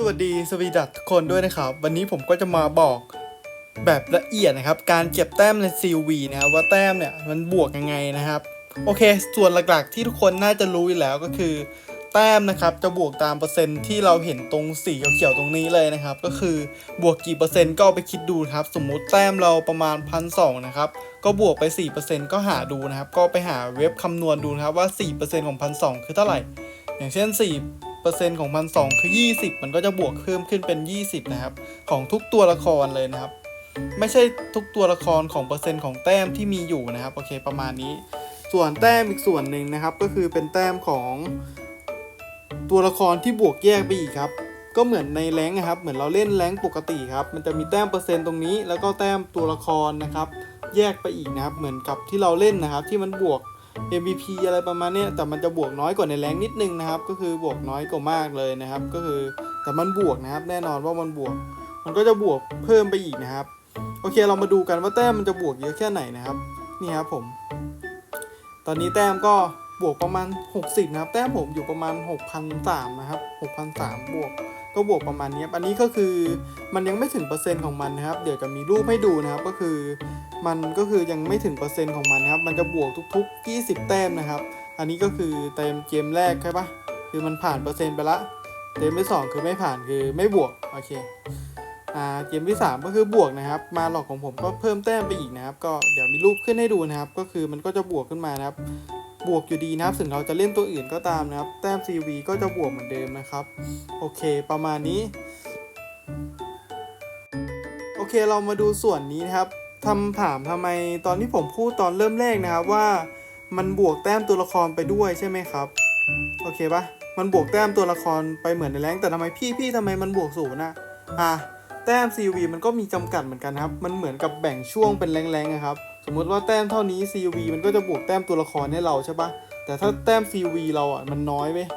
สวัสดีสวีดัตทุกคนด้วยนะครับ วันนี้ผมก็จะมาบอกแบบละเอียดนะครับ การเก็บแต้มใน CV นะครับว่าแต้มเนี่ยมันบวกยังไงนะครับ โอเค ส่วนหลักๆที่ทุกคนน่าจะรู้อยู่แล้วก็คือ แต้มนะครับจะบวกตามเปอร์เซ็นต์ที่เราเห็นตรงสีเขียวๆตรงนี้เลยนะครับ ก็คือบวกกี่เปอร์เซ็นต์ก็ไปคิดดูครับ สมมุติแต้มเราประมาณพันสองนะครับก็บวกไป 4%ก็หาดูนะครับ ก็ไปหาเว็บคำนวณดูนะครับว่า 4%ของพันสคือเท่าไหร่ อย่างเช่น 4 ของพันสคือ 20 มันก็จะบวกเพิ่มขึ้นเป็น 20 นะครับ ของทุกตัวละครเลยนะครับ ไม่ใช่ทุกตัวละครของเปอร์เซ็นต์ของแต้มที่มีอยู่นะครับ โอเคประมาณนี้ ส่วนแต้มอีกส่วนหนึ่งนะครับ ก็คือเป็นแต้มของตัวละครที่บวกแยกไปอีกครับ ก็เหมือนในแรงนะครับ เหมือนเราเล่นแรงปกติครับ มันจะมีแต้มเปอร์เซ็นต์ตรงนี้ แล้วก็แต้มตัวละครนะครับ แยกไปอีกนะครับ เหมือนกับที่เราเล่นนะครับ ที่มันบวก MVP อะไรประมาณนี้แต่มันจะบวกน้อยกว่าในแรงนิดนึงนะครับ ก็คือบวกน้อยกว่ามากเลยนะครับ ก็คือแต่มันบวกนะครับ แน่นอนว่ามันบวก มันก็จะบวกเพิ่มไปอีกนะครับ โอเคเรามาดูกันว่าแต้มมันจะบวกเยอะแค่ไหนนะครับ นี่ครับผม ตอนนี้แต้มก็บวกประมาณ 60 นะครับ แต้มผมอยู่ประมาณ 6,003นะครับ6,003บวก ก็บวกประมาณนี้ครับอันนี้ก็คือมันยังไม่ถึงเปอร์เซ็นต์ของมันนะครับ เดี๋ยวจะมีรูปให้ดูนะครับ ก็คือ มันก็คือยังไม่ถึงเปอร์เซ็นต์ของมันนะครับ มันจะบวกทุกๆ 20 แต้มนะครับ อันนี้ก็คือเต็มเกมแรกใช่ปะคือมันผ่านเปอร์เซ็นต์ไปละ เกมที่สองคือไม่ผ่านคือไม่บวก โอเค อ่า เกมที่ 3 ก็คือบวกนะครับ มาหลอกของผมก็เพิ่มแต้มไปอีกนะครับ ก็เดี๋ยวมีรูปขึ้นให้ดูนะครับ ก็คือมันก็จะบวกขึ้นมานะครับ บวกอยู่ดีนะครับ ถึงเราจะเล่นตัวอื่นก็ตามนะครับ แต้ม CV ก็จะบวกเหมือนเดิมนะครับ โอเค ประมาณนี้ โอเค เรามาดูส่วนนี้นะครับ ทำถามทำไมตอนที่ผมพูดตอนเริ่มแรกนะครับว่า มันบวกแต้มตัวละครไปด้วยใช่ไหมครับ โอเคปะมันบวกแต้มตัวละครไปเหมือนในแรงแต่ทำไมพี่พี่ทำไมมันบวกศูนย์อะอะแต้ม CV มันก็มีจำกัดเหมือนกันครับ มันเหมือนกับแบ่งช่วงเป็นแรงๆนะครับ สมมุติว่าแต้มเท่านี้ CV มันก็จะบวกแต้มตัวละครให้เราใช่ปะแต่ถ้าแต้ม CV เราอะมันน้อยเว้ย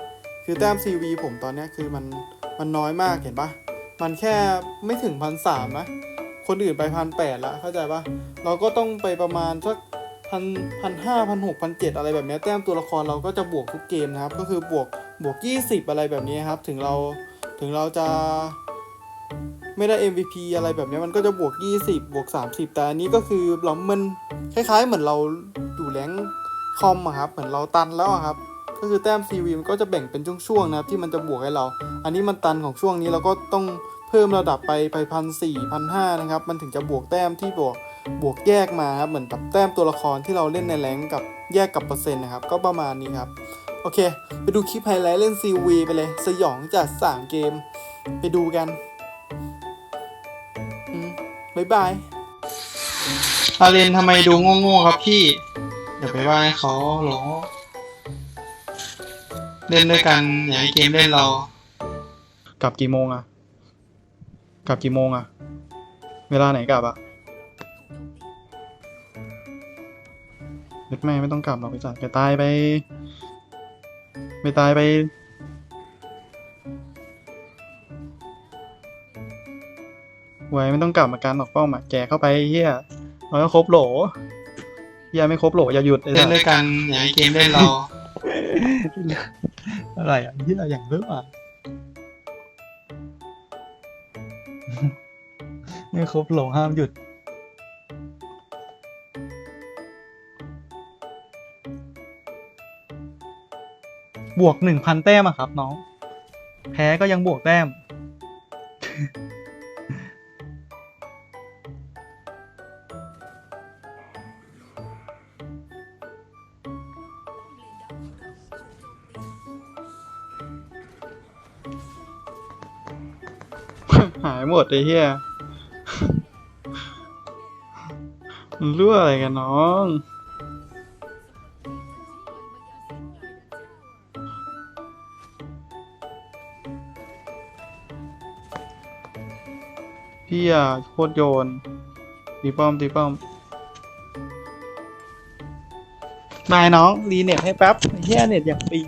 คือแต้ม CV ผมตอนเนี้ยคือมันมันน้อยมากเห็นปะมันแค่ไม่ถึงพันสามนะ คนอื่นไปพันแปดละเข้าใจปะเราก็ต้องไปประมาณสักพันพันห้าพันหกพันเจ็ดอะไรแบบนี้แต้มตัวละครเราก็จะบวกทุกเกมนะครับ ก็คือบวกบวกยี่สิบอะไรแบบนี้ครับ ถึงเราถึงเราจะไม่ได้ MVP อะไรแบบนี้มันก็จะบวก 20 บวก 30 แต่อันนี้ก็คือเรามันคล้ายๆ เหมือนเราอยู่แรงค์คอมอะครับ เหมือนเราตันแล้วอะครับ ก็คือแต้ม CV มันก็จะแบ่งเป็นช่วงๆนะครับที่มันจะบวกให้เรา อันนี้มันตันของช่วงนี้เราก็ต้องเพิ่มระดับไปไปพันสี่พันห้านะครับ มันถึงจะบวกแต้มที่บวกบวกแยกมาครับเหมือนกับแต้มตัวละครที่เราเล่นในแรงกับแยกกับเปอร์เซ็นต์นะครับก็ประมาณนี้ครับโอเค ไปดูคลิปไฮไลท์เล่น CV ไปเลย สยองจัดสามเกม ไปดูกันบ๊ายบายอาเรนทำไมดูโง่ๆครับพี่อย่าไปว่าเขาหรอ เล่นด้วยกันอย่าให้เกมเล่นเรา กลับกี่โมงอะกลับกี่โมงอะเวลาไหนกลับอะเด็ดแม่ไม่ต้องกลับหรอกไปจัดไปตายไป ไปตายไป ไว้ไม่ต้องกลับมาการออกเป้าหมายแกเข้าไปเฮียมันก็ครบโหลเฮียไม่ครบโหลอย่าหยุดเล่นด้วยกันอย่าให้เกมเล่นเรา อะไรอะเฮียอย่างเลิกอะไม่ครบหลห้ามหยุด บวกหนึ่งพันแต้มอะครับ น้อง แพ้ก็ยังบวกแต้ม หายหมดไอ้เหี้ยมันรั่วอะไรกันน้อง พี่อะโคตรโยน ตีป้อม ตีป้อมนายน้อง รีเน็ตให้แป๊บไอ้เหี้ยเน็ตอย่างปี